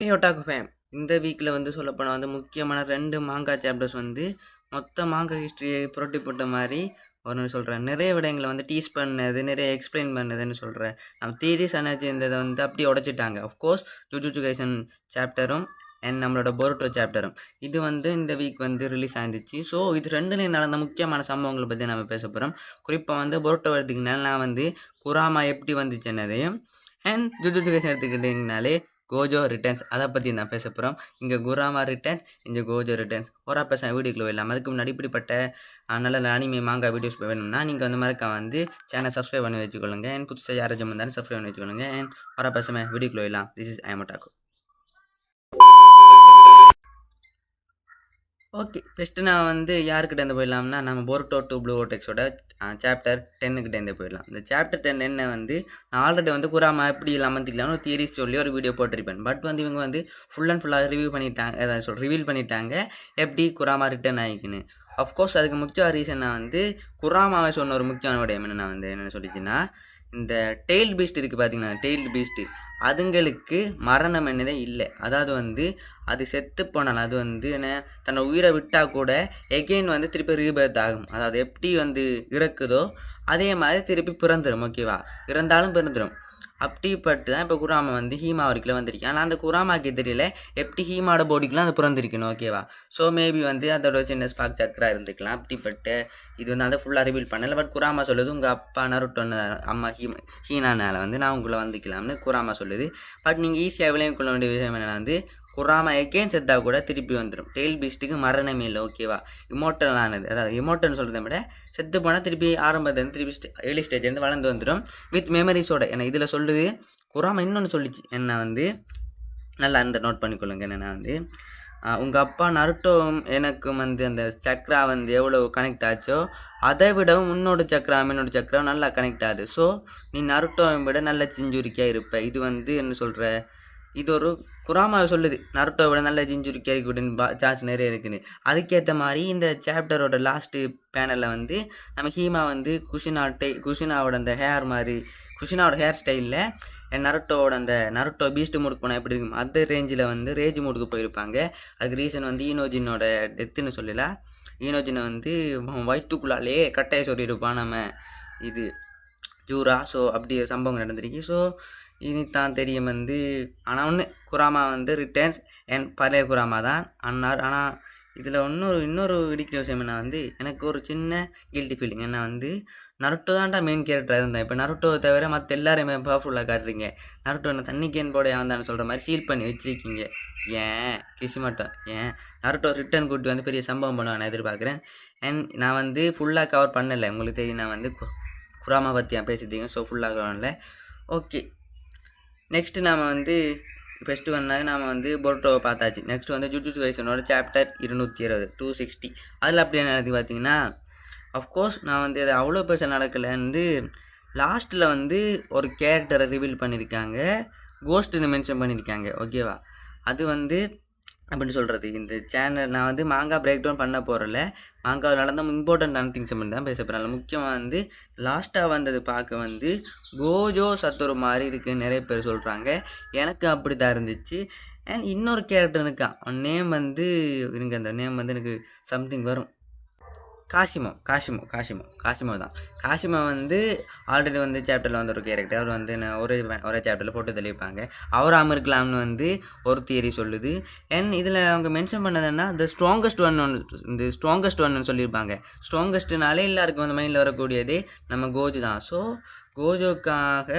ஹே ஒட்டாக்கு fame இந்த வீக்கில் வந்து சொல்லப்போனால் வந்து முக்கியமான ரெண்டு மாங்கா சாப்டர்ஸ் வந்து மொத்த மாங்கா ஹிஸ்ட்ரியை புரட்டி போட்ட மாதிரி ஒன்று சொல்கிறேன் நிறைய விடயங்களை வந்து டீஸ் பண்ணது நிறைய எக்ஸ்பிளைன் பண்ணதுன்னு சொல்கிறேன் நம்ம தீரிஸ் எனர்ஜி இருந்ததை வந்து அப்படியே உடச்சிட்டாங்க. அஃப்கோர்ஸ் ஜுஜுச்சுகேஷன் சாப்டரும் அண்ட் நம்மளோட பொருட்டோ சாப்டரும் இது வந்து இந்த வீக் வந்து ரிலீஸ் ஆயிருந்துச்சு. ஸோ இது ரெண்டுலேயும் நடந்த முக்கியமான சம்பவங்களை பற்றி நம்ம பேச போகிறோம் குறிப்பாக வந்து பொருட்டோ எடுத்துக்கினால நான் வந்து குராமா எப்படி வந்துச்சுன்னதையும் அண்ட் ஜுஜுச்சுகேஷன் எடுத்துக்கிட்டிங்கனாலே கோஜோ ரிட்டர்ன்ஸ் அதை பற்றி நான் பேச போகிறோம் இங்கே குராமா ரிட்டர்ன்ஸ் இங்கே கோஜோ ரிட்டர்ன்ஸ் ஒரு பேச வீடியோக்குள்ள இல்லாமல் அதுக்கு முன்னாடி இப்படிப்பட்ட நல்ல அனிமே மாங்கா வீடியோஸ் வேணும்னா நீங்கள் வந்து மறக்க வந்து சேனல் சப்ஸ்கிரைப் பண்ணி வச்சுக்கொள்ளுங்க. என் புதுசாக யாராச்சும் வந்தாலும் சப்ஸ்கிரைப் பண்ணி வச்சுக்கொள்ளுங்க. என் வர பேசாமல் வீடியோக்குள்ள இல்லாம் திஸ் இஸ் ஐமட்டாக்கு ஓகே ஃபஸ்ட்டு நான் வந்து யாருக்கிட்டேருந்து போயிடலாம்னா நம்ம போர்டோ டு ப்ளூ ஓட்டெக்ஸோட சாப்டர் டென்னுக்கிட்டேருந்து போயிடலாம். இந்த சாப்டர் டென் என்ன வந்து நான் ஆல்ரெடி வந்து குராமா எப்படி அமர்த்திக்கலாம்னு ஒரு தியரிஸ் சொல்லி ஒரு வீடியோ போட்டிருப்பேன். பட் வந்து இவங்க வந்து ஃபுல் அண்ட் ஃபுல்லாக ரிவ்யூ பண்ணிட்டாங்க அதாவது சொல் ரிவீல் பண்ணிட்டாங்க எப்படி குராமா ரிட்டர்ன் ஆகிக்குன்னு. அஃப்கோர்ஸ் அதுக்கு முக்கிய ரீசன் நான் வந்து குராமாவை சொன்ன ஒரு முக்கியமான விடயம் என்ன நான் வந்து என்ன சொல்லிச்சுன்னா இந்த டெய்ல் பீஸ்ட் இருக்குது பார்த்தீங்கன்னா டெய்ல் பீஸ்ட்டு அதுங்களுக்கு மரணம் என்னதே இல்லை. அதாவது வந்து அது செத்து போனால் அது வந்து என்ன தன்னை உயிரை விட்டால் கூட எகெயின் வந்து திருப்பி ரீபர்த் ஆகும். அதாவது எப்படி வந்து இறக்குதோ அதே மாதிரி திருப்பி பிறந்துடும் ஓகேவா இறந்தாலும் பிறந்துடும் அப்படிப்பட்டு தான் இப்போ குராமா வந்து ஹீமா வரைக்கும் வந்திருக்கு ஆனால் அந்த குராமாக்கு தெரியல எப்படி ஹீமாவோட பாடிக்குலாம் அது பிறந்திருக்கணும் ஓகேவா ஸோ மேபி வந்து அதோட சின்ன ஸ்பாக் சக்கரா இருந்துக்கலாம். அப்படிப்பட்டு இது வந்து அதை ஃபுல்லாக ரிவீல் பண்ணல. பட் குராமா சொல்லுது உங்கள் அப்பா நருட்டோன்னு அம்மா ஹீ ஹீனானால வந்து நான் உங்களை வந்துக்கலாம்னு குராமா சொல்லுது. பட் நீங்கள் ஈஸியாக விளையும் கொள்ள வேண்டிய விஷயம் என்னென்னா வந்து குராமா எகேன் செத்தா கூட திருப்பி வந்துடும் டெய்ல் பீஸ்ட்டுக்கு மரணமே இல்லை ஓகேவா இமோட்டல் ஆனது. அதாவது இமோட்டல்னு சொல்கிறத விட செத்து போனால் திருப்பி ஆரம்பத்துலேருந்து திருப்பி ஸ்டே ஏர்லி ஸ்டேஜ்லேருந்து வளர்ந்து வந்துடும் வித் மெமரிஸோட ஏன்னா இதில் சொல்லுது. குராமா இன்னொன்று சொல்லிச்சு. என்ன வந்து? நல்லா அந்த நோட் பண்ணிக்கொள்ளுங்க. என்னென்னா வந்து உங்கள் அப்பா நருட்டோவும் எனக்கும் வந்து அந்த சக்ரா வந்து எவ்வளோ கனெக்ட் ஆச்சோ அதை விடவும் உன்னோட சக்ரா என்னோட சக்ரா நல்லா கனெக்ட் ஆகுது. ஸோ நீ நருட்டோவை விட நல்ல செஞ்சுரிக்கையாக இருப்ப. இது வந்து என்ன சொல்கிற இது ஒரு குராமாவை சொல்லுது. நருட்டோ விட நல்ல செஞ்சுரிக்காக இருக்கக்கூடிய சான்ஸ் நிறைய இருக்குன்னு. அதுக்கேற்ற மாதிரி இந்த சாப்டரோட லாஸ்ட்டு பேனலில் வந்து நம்ம ஹீமா வந்து குஷினா டை குஷினாவோட அந்த ஹேர் மாதிரி குஷினாவோட ஹேர் ஸ்டைலில் நருட்டோவோட அந்த நருட்டோ பீஸ்ட் மூடுக்கு போனால் எப்படி இருக்கும்? அந்த ரேஞ்சில் வந்து ரேஜ் மூடுக்கு போயிருப்பாங்க. அதுக்கு ரீசன் வந்து ஈனோஜினோட டெத்துன்னு சொல்லல. ஈனோஜினை வந்து வயிற்றுக்குள்ளாலே கட்டையை சொல்லியிருப்பான் நம்ம. இது ஜூரா ஸோ அப்படி ஒரு சம்பவம் நடந்திருக்கு. ஸோ இனி தான் தெரியும் வந்து ஆனால் ஒன்று குராமா வந்து ரிட்டர்ன்ஸ் என் பழைய குராமா தான் அண்ணார் ஆனால் இதில் இன்னொரு இன்னொரு இடிக்கிற விஷயம் என்ன வந்து எனக்கு ஒரு சின்ன கில்ட்டி ஃபீலிங் என்ன வந்து நருட்டோ தான்டா மெயின் கேரக்டராக இருந்தேன். இப்போ நருட்டோவை தவிர மற்ற எல்லாருமே பவர்ஃபுல்லாக காட்டுறீங்க. நருட்டோ என்ன தண்ணி கேன் போட வந்தான்னு சொல்கிற மாதிரி சீல் பண்ணி வச்சிருக்கீங்க. ஏன்? கிசி மட்டும் ஏன்? நருட்டோ ரிட்டர்ன் கூட்டி வந்து பெரிய சம்பவம் பண்ணுவேன் நான் எதிர்பார்க்குறேன். அண்ட் நான் வந்து ஃபுல்லாக கவர் பண்ணலை. உங்களுக்கு தெரியும் நான் வந்து கு- குராமா பற்றி நான் பேசிட்டீங்க ஸோ ஃபுல்லாக கவர் பண்ணல. ஓகே நெக்ஸ்ட்டு நாம் வந்து ஃபஸ்ட்டு வந்தாங்க நாம் வந்து பொருட்டோவை பார்த்தாச்சு. நெக்ஸ்ட் வந்து ஜுஜுட்சு கைசனோட சாப்டர் இருநூற்றி இருபது டூ சிக்ஸ்டி அதில் அப்படி என்ன பார்த்தீங்கன்னா அஃப்கோர்ஸ் நான் வந்து அது அவ்வளோ பெருசாக நடக்கலை. வந்து லாஸ்ட்டில் வந்து ஒரு கேரக்டரை ரிவீல் பண்ணியிருக்காங்க. கோஸ்ட்டுன்னு மென்ஷன் பண்ணியிருக்காங்க. ஓகேவா அது வந்து அப்படின்னு சொல்கிறது இந்த சேனல் நான் வந்து மாங்கா பிரேக் டவுன் பண்ண போகிறல மாங்காவில் நடந்த இம்பார்ட்டண்ட்டான திங்ஸ் மட்டும் தான் பேச போகிறேன் முக்கியமாக வந்து லாஸ்ட்டாக வந்தது பார்க்க வந்து கோஜோ சத்துரு மாதிரி இருக்குன்னு நிறைய பேர் சொல்கிறாங்க எனக்கு அப்படி தான் இருந்துச்சு. அண்ட் இன்னொரு கேரக்டர் இருக்கான் அவன் நேம் வந்து இருங்க அந்த நேம் வந்து எனக்கு சம்திங் வரும். காசிமோ காசிமோ காசிமோ காசிமோ தான். காசிமோ வந்து ஆல்ரெடி வந்து சாப்டரில் வந்து ஒரு கேரக்டர் அவர் வந்து ஒரு ஒரே ஒரே சாப்டரில் போட்டு தெளிப்பாங்க. அவர் அமிர்கலாம்னு வந்து ஒரு தியரி சொல்லுது. அண்ட் இதில் அவங்க மென்ஷன் பண்ணதுன்னா த ஸ்ட்ராங்கஸ்ட் ஒன் ஒன்று இந்த ஸ்ட்ராங்கஸ்ட் ஒன்னு சொல்லியிருப்பாங்க. ஸ்ட்ராங்கஸ்ட்னாலே எல்லாருக்கும் அந்த மைண்டில் வரக்கூடியதே நம்ம கோஜு தான். ஸோ கோஜோக்காக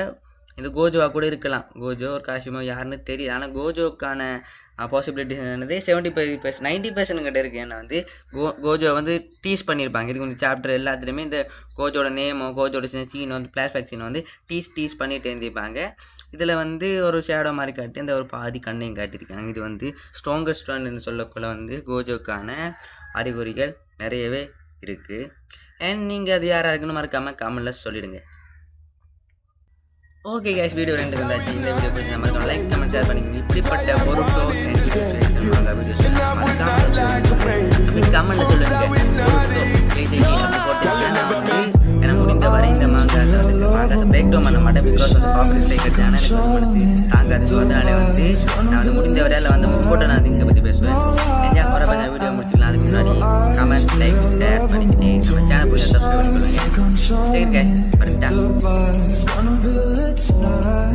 இது கோஜோவாக கூட இருக்கலாம். கோஜோ ஒரு காஷிமோ யாருன்னு தெரியல. ஆனால் கோஜோக்கான பாசிபிலிட்டிஸ் என்னது? Seventy five percent ninety percent கிட்ட இருக்குது ஏன்னா வந்து கோ கோஜோ வந்து டீஸ் பண்ணியிருப்பாங்க இதுக்கு கொஞ்சம் சாப்டர் எல்லாத்துலேயுமே இந்த கோஜோட நேமோ கோஜோட சீன் வந்து ஃப்ளாஷ்பேக் சீன் வந்து டீஸ் டீஸ் பண்ணிட்டு இருந்திருப்பாங்க. இதில் வந்து ஒரு ஷேடோ மாதிரி காட்டி அந்த ஒரு பாதி கண்ணையும் காட்டியிருக்காங்க. இது வந்து ஸ்ட்ராங்கஸ்ட் ஒன்னு சொல்லக்குள்ள வந்து கோஜோக்கான அறிகுறிகள் நிறையவே இருக்குது அண்ட் நீங்கள் அது யாராக இருக்குன்னு மறக்காமல் கமெண்டில் சொல்லிடுங்க. ஓகே கேஸ் வீடியோ ரெண்டு வந்தாச்சு. இந்த வீடியோ பிடிச்ச மறக்காம லைக் கமெண்ட் ஷேர் பண்ணிக்கங்க. இப்படிப்பட்ட பொருட்டோ கமெண்ட்ல சொல்லுங்க. வந்து எனக்கு முடிந்த முடிஞ்ச வரை இந்த மாங்காஸை வந்து மாங்காஸை பிரேக் டவுன் பண்ண மாட்டேன் பிகாஸ் வந்து காப்பி ஸ்ட்ரைக் எனக்கு வந்து தாங்காது. ஸோ அதனால வந்து நான் வந்து முடிஞ்ச வரையில வந்து முன்போட்ட நான் திங்ஸை பற்றி பேசுவேன்.